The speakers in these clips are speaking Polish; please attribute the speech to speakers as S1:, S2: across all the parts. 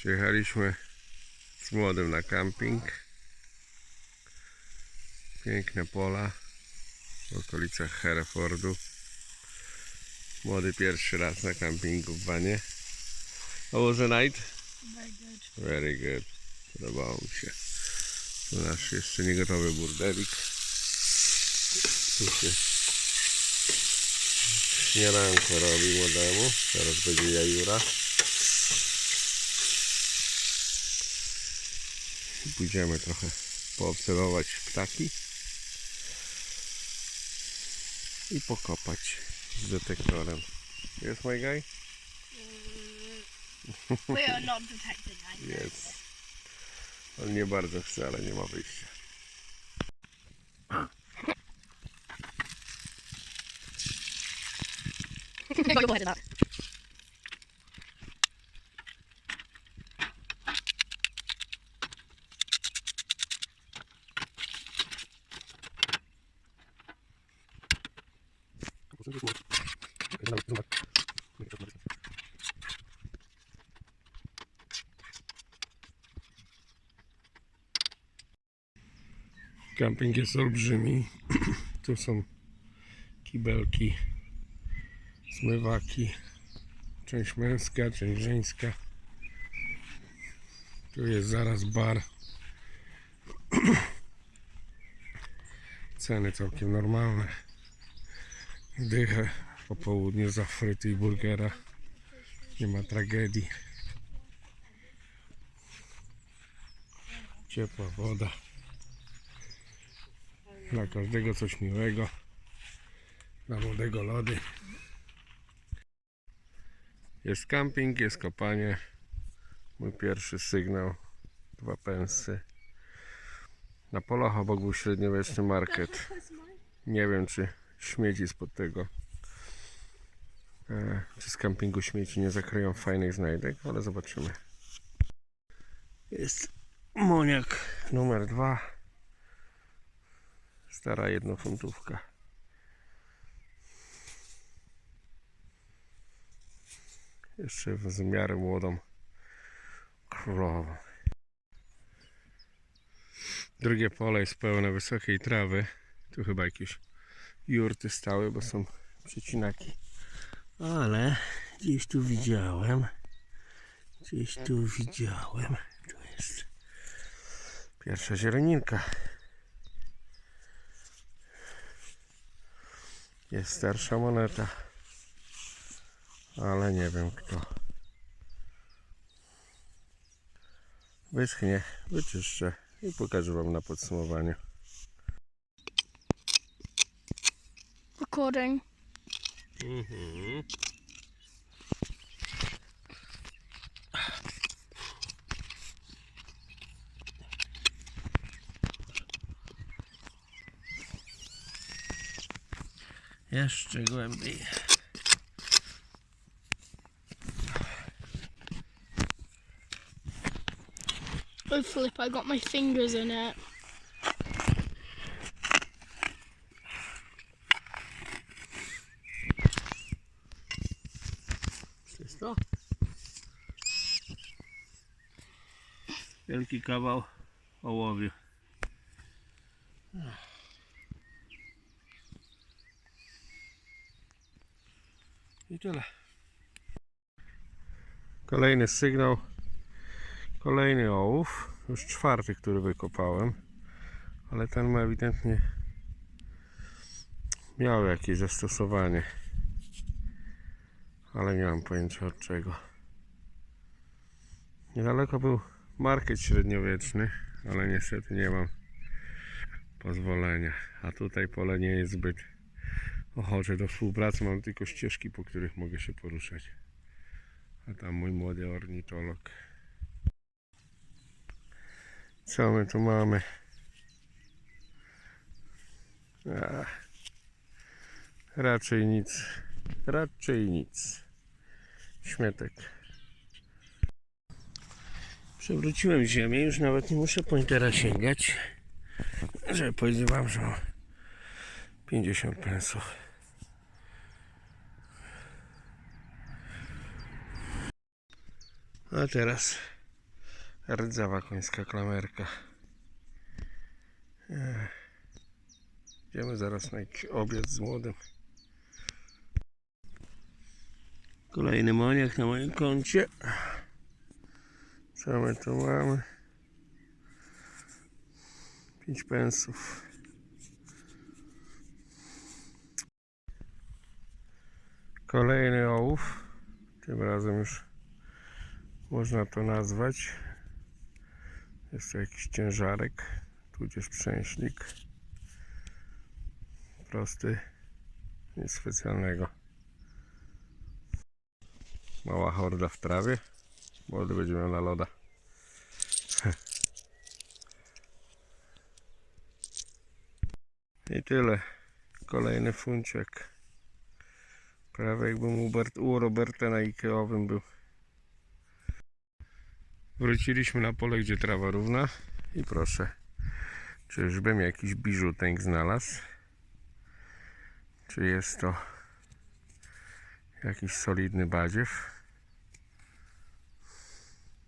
S1: Przyjechaliśmy z młodym na camping. Piękne pola w okolicach Herefordu. Młody pierwszy raz na campingu w Wanie. How was the night?
S2: Very good.
S1: Very good. Podobało mi się. Tu nasz jeszcze nie gotowy burdelik. Tu się śniadanko robi młodemu. Teraz będzie jajura. Pójdziemy trochę poobserwować ptaki. I pokopać z detektorem. Jest my guy?
S2: We are not detecting.
S1: Jest. On nie bardzo chce, ale nie ma wyjścia.
S2: Go ahead and up.
S1: Camping jest olbrzymi. Tu są kibelki, zmywaki. Część męska, część żeńska. Tu jest zaraz bar. Ceny całkiem normalne. Dychę po południu za fryty i burgera. Nie ma tragedii. Ciepła woda. Dla każdego coś miłego. Dla młodego lody. Jest camping, jest kopanie. Mój pierwszy sygnał. Dwa pensy. Na polach obok był średniowieczny market. Nie wiem, czy śmieci spod tego, e, czy z campingu śmieci nie zakryją fajnych znajdek, ale zobaczymy. Jest moniak numer dwa. Stara jednofuntówka. Jeszcze w miarę młodą krową. Drugie pole jest pełne wysokiej trawy. Tu chyba jakieś jurty stały, bo są przecinaki. Ale gdzieś tu widziałem. Gdzieś tu widziałem. Tu jest pierwsza zieleninka. Jest starsza moneta. Ale nie wiem kto. Wyschnie, wyczyszczę i pokażę Wam na podsumowaniu.
S2: Recording.
S1: Mhm. Jeszcze głębiej.
S2: Oh flip, I got my fingers in it.
S1: Wszystko? Wielki kawał ołowiu. I tyle. Kolejny sygnał. Kolejny ołów. Już czwarty, który wykopałem. Ale ten ma ewidentnie miał jakieś zastosowanie. Ale nie mam pojęcia od czego. Niedaleko był market średniowieczny, ale niestety nie mam pozwolenia. A tutaj pole nie jest zbyt ochocze do współpracy. Mam tylko ścieżki, po których mogę się poruszać. A tam mój młody ornitolog. Co my tu mamy? Ach, raczej nic. Raczej nic. Śmietek. Przewróciłem ziemię, już nawet nie muszę pointera sięgać, żeby powiedzieć że 50 pensów. A teraz Rdzawa końska klamerka. Idziemy zaraz na jakiś obiad z młodym. Kolejny maniak na moim koncie. Co my tu mamy? 5 pensów. Kolejny ołów. Tym razem już można to nazwać. Jest to jakiś ciężarek, tudzież przęśnik. Prosty, nic specjalnego. Mała horda w trawie. Młody będzie miał na loda. I tyle. Kolejny funciak. Prawie jakbym u, Bert, u Roberta na Ikeowym był. Wróciliśmy na pole, gdzie trawa równa. I proszę, czyżbym jakiś biżutek znalazł? Czy jest to jakiś solidny badziew?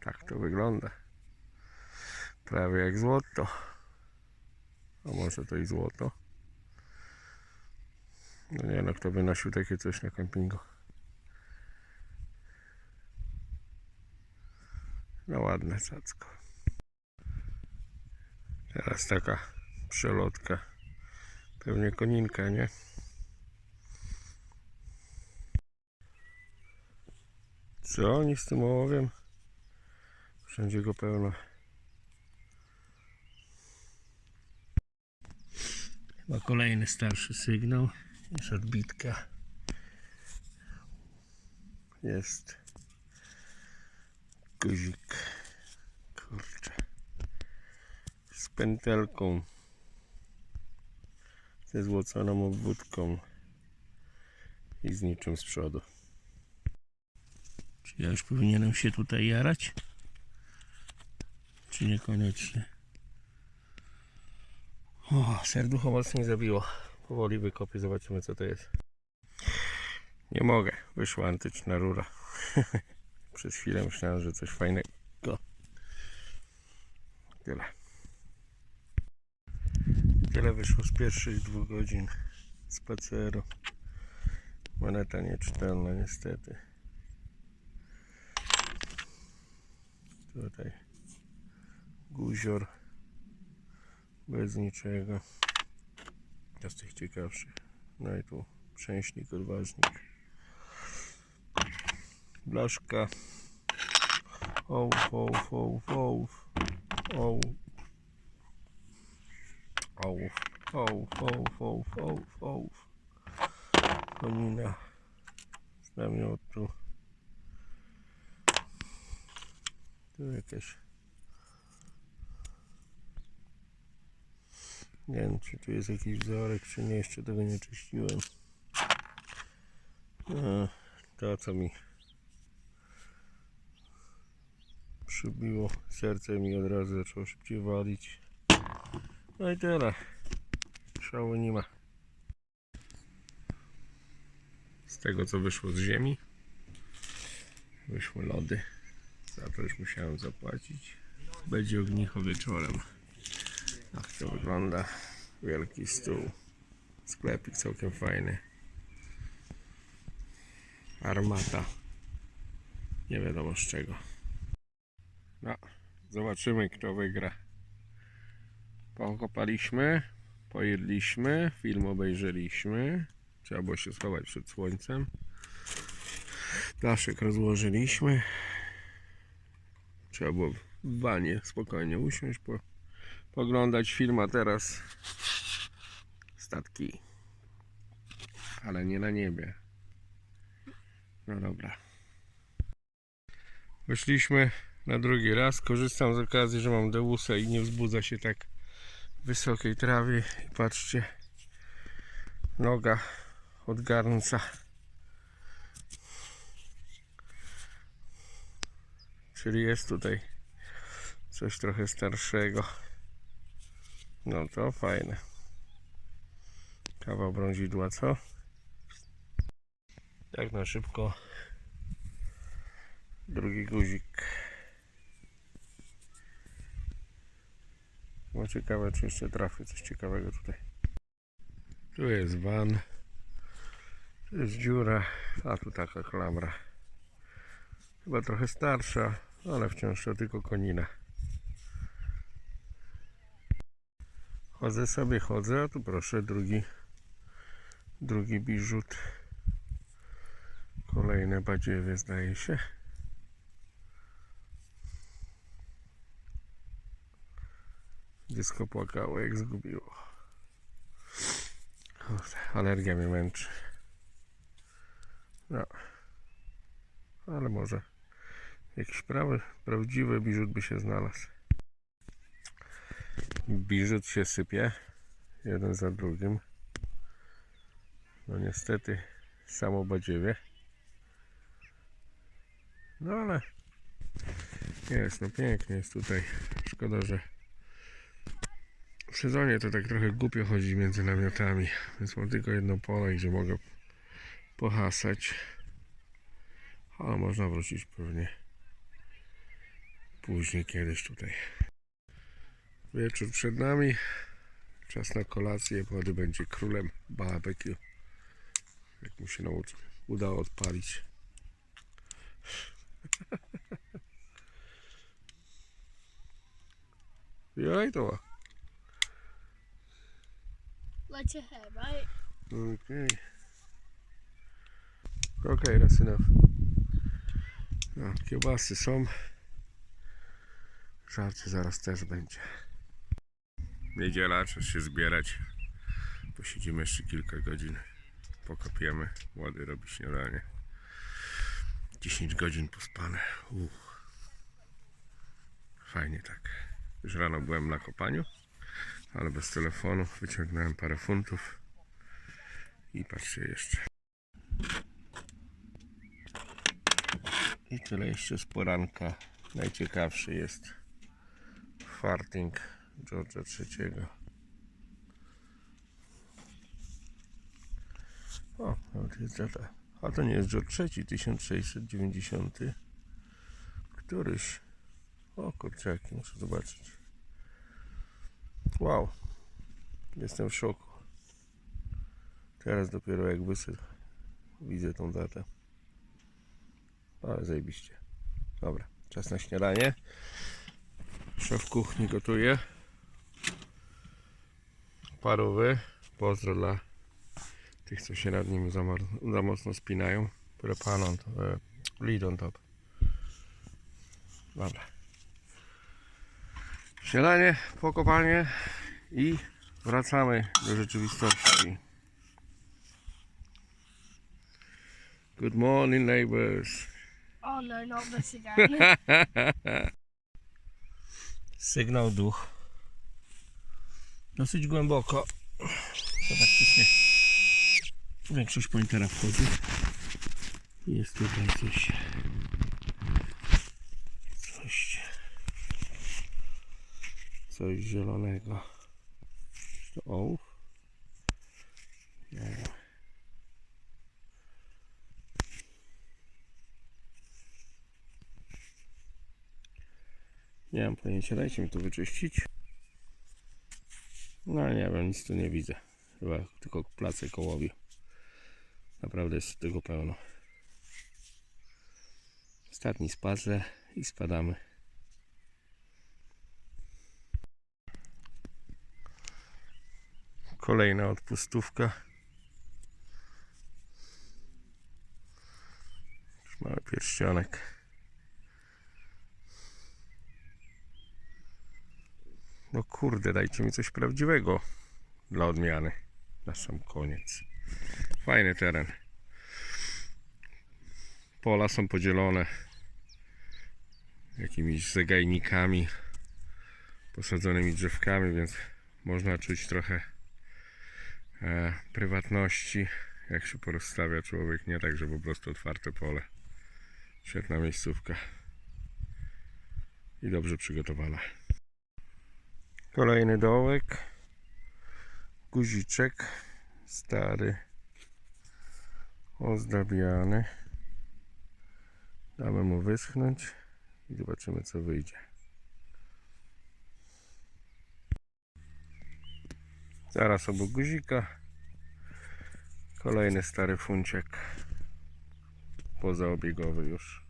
S1: Tak to wygląda. Prawie jak złoto. A może to i złoto? No nie no, kto by nosił takie coś na kempingu? No ładne cacko. Teraz taka przelotka. Pewnie koninka, nie? Co oni z tym ołowiem? Wszędzie go pełno. Chyba kolejny starszy sygnał. Jest odbitka. Jest guzik. Kurczę. Z pętelką. Ze złoconą obwódką. I z niczym z przodu. Czy ja już powinienem się tutaj jarać? Czy niekoniecznie? O, serducho mocniej zabiło. Powoli wykopię, zobaczymy co to jest. Nie mogę, wyszła antyczna rura. Przez chwilę myślałem, że coś fajnego. Tyle. Tyle wyszło z pierwszych dwóch godzin spaceru. Moneta nieczytelna niestety. Tutaj guzior bez niczego. To z tych ciekawszych. No i tu przęśnik, odważnik. Blaszka. Ołów, ołów, ołów, ołów. Ołów. Ołów, ołów, ołów, ołów, ołów, ołów. Konina. Z namiotu. Tu jakieś Nie wiem, czy tu jest jakiś wzorek, czy nie, jeszcze tego nie czyściłem. A, to, co mi przybiło serce mi od razu zaczęło szybciej walić. No i tyle. Szału nie ma. Z tego, co wyszło z ziemi, wyszły lody. Za to już musiałem zapłacić. Będzie ognicho wieczorem. Tak to wygląda. Wielki stół. Sklepik całkiem fajny. Armata. Nie wiadomo z czego. No, zobaczymy kto wygra. Pokopaliśmy, pojedliśmy, film obejrzeliśmy. Trzeba było się schować przed słońcem. Daszek rozłożyliśmy. Trzeba było w wanie spokojnie usiąść, po, poglądać film, a teraz statki. Ale nie na niebie. No dobra. Wyszliśmy na drugi raz. Korzystam z okazji, że mam deusa i nie wzbudza się tak wysokiej trawie. I patrzcie, noga od garnca. Czyli jest tutaj coś trochę starszego. No to fajne. Kawał brązidła, co? Tak na szybko. Drugi guzik. No ciekawe, czy jeszcze trafię coś ciekawego tutaj. Tu jest van. Tu jest dziura, a tu taka klamra. Chyba trochę starsza, ale wciąż to tylko konina. Chodzę sobie, chodzę, a tu proszę, drugi, drugi biżut. Kolejne badziewie zdaje się. Dziecko płakało jak zgubiło. Kurde, alergia mnie męczy. No. Ale może jakiś prawy, prawdziwy biżut by się znalazł. Biżut się sypie. Jeden za drugim. No niestety samo badziewie. No ale jest, no pięknie jest tutaj. Szkoda, że w sezonie to tak trochę głupio chodzi między namiotami, więc mam tylko jedno pole, gdzie mogę pohasać. Ale można wrócić pewnie później kiedyś tutaj. Wieczór przed nami. Czas na kolację. Wody będzie królem barbecue. Jak mu się nauczy, udało odpalić. Jaj to.
S2: Let your hair, right?
S1: Okay. Okay, that's enough. No, kiełbasy są. Żarcie zaraz też będzie. Niedziela, czas się zbierać. Posiedzimy jeszcze kilka godzin. Pokopiemy. Młody robi śniadanie. 10 godzin pospane. Uff. Fajnie tak. Już rano byłem na kopaniu, ale bez telefonu. Wyciągnąłem parę funtów. I patrzcie jeszcze. I tyle jeszcze z poranka. Najciekawszy jest farting George'a III. O, nawet jest data. A to nie jest George III, 1690. Któryś. O kurczaki, muszę zobaczyć. Wow. Jestem w szoku. Teraz dopiero jak wysyp widzę tą datę. Ale zajebiście. Dobra, czas na śniadanie. Szef kuchni gotuje. Parowy. Pozdro dla tych, co się nad nim za, za mocno spinają. Put a pan on top, e, lead on top. Dobra. Śniadanie, pokopanie i wracamy do rzeczywistości. Good morning, neighbors.
S2: Oh no, not again.
S1: Sygnał duch. Dosyć głęboko. To praktycznie większość pointera wchodzi. Jest tutaj coś. Coś. Coś zielonego. To ołów? Nie mam pojęcia, dajcie mi to wyczyścić. No nie wiem, nic tu nie widzę. Chyba tylko place kołowi. Naprawdę jest tego pełno. Ostatni spacer i spadamy. Kolejna odpustówka. Już Mały pierścionek. No kurde, dajcie mi coś prawdziwego dla odmiany. Na sam koniec. Fajny teren. Pola są podzielone jakimiś zagajnikami, posadzonymi drzewkami, więc można czuć trochę e, prywatności, jak się porozstawia człowiek. Nie tak, że po prostu otwarte pole. Świetna miejscówka. I dobrze przygotowana. Kolejny dołek. Guziczek. Stary. Ozdabiany. Damy mu wyschnąć i zobaczymy co wyjdzie. Zaraz obok guzika. Kolejny stary funciek. Pozaobiegowy już.